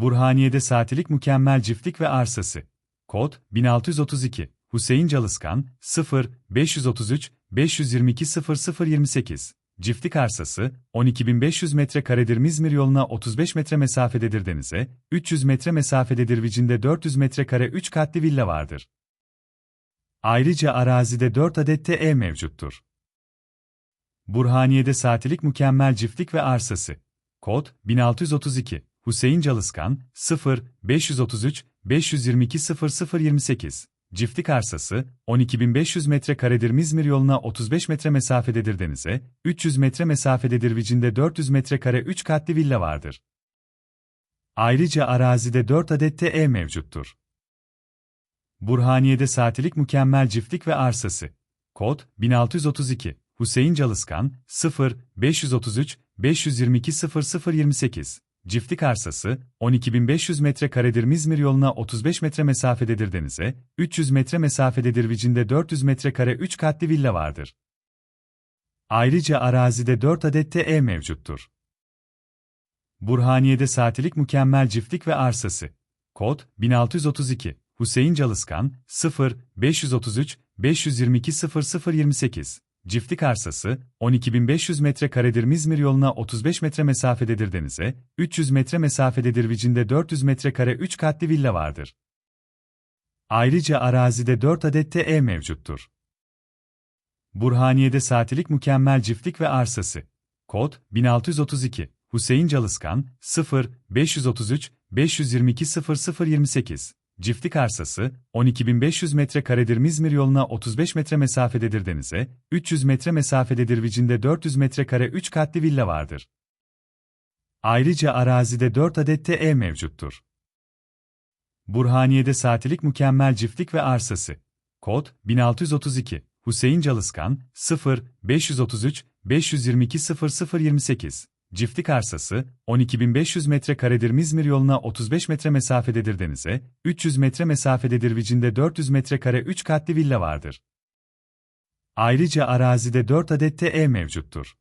Burhaniye'de saatilik mükemmel çiftlik ve arsası. Kod 1632. Hüseyin Calıskan 0 533 522 0028. Çiftlik arsası 12500 metrekaredir İzmir yoluna 35 metre mesafededir denize, 300 metre mesafededir Vicinde 400 metrekare 3 katlı villa vardır. Ayrıca arazide 4 adet de ev mevcuttur. Burhaniye'de saatilik mükemmel çiftlik ve arsası. Kod 1632. Hüseyin Calıskan 0 533 522 0028. Çiftlik arsası 12500 metrekaredir İzmir yoluna 35 metre mesafededir denize, 300 metre mesafededir Vicinde 400 metrekare 3 katlı villa vardır. Ayrıca arazide 4 adet de ev mevcuttur. Burhaniye'de saatilik mükemmel çiftlik ve arsası. Kod 1632. Hüseyin Calıskan 0 533 522 0028. Çiftlik arsası 12500 metrekaredir İzmir yoluna 35 metre mesafededir denize, 300 metre mesafededir Vicinde 400 metrekare 3 katlı villa vardır. Ayrıca arazide 4 adet de ev mevcuttur. Burhaniye'de saatilik mükemmel çiftlik ve arsası. Kod 1632. Hüseyin Calıskan 0 533 522 0028. Çiftlik arsası 12500 metrekaredir İzmir yoluna 35 metre mesafededir denize, 300 metre mesafededir Vicinde 400 metrekare 3 katlı villa vardır. Ayrıca arazide 4 adet de ev mevcuttur. Burhaniye'de saatilik mükemmel çiftlik ve arsası. Kod 1632. Hüseyin Calıskan 0 533 522 0028. Çiftlik arsası 12500 metrekaredir İzmir yoluna 35 metre mesafededir denize, 300 metre mesafededir Vicinde 400 metrekare 3 katlı villa vardır. Ayrıca arazide 4 adet de ev mevcuttur. Burhaniye'de saatilik mükemmel çiftlik ve arsası. Kod 1632. Hüseyin Calıskan 0 533 522 0028. Çiftlik arsası 12500 metrekaredir İzmir yoluna 35 metre mesafededir denize, 300 metre mesafededir Vicinde 400 metrekare 3 katlı villa vardır. Ayrıca arazide 4 adet de ev mevcuttur.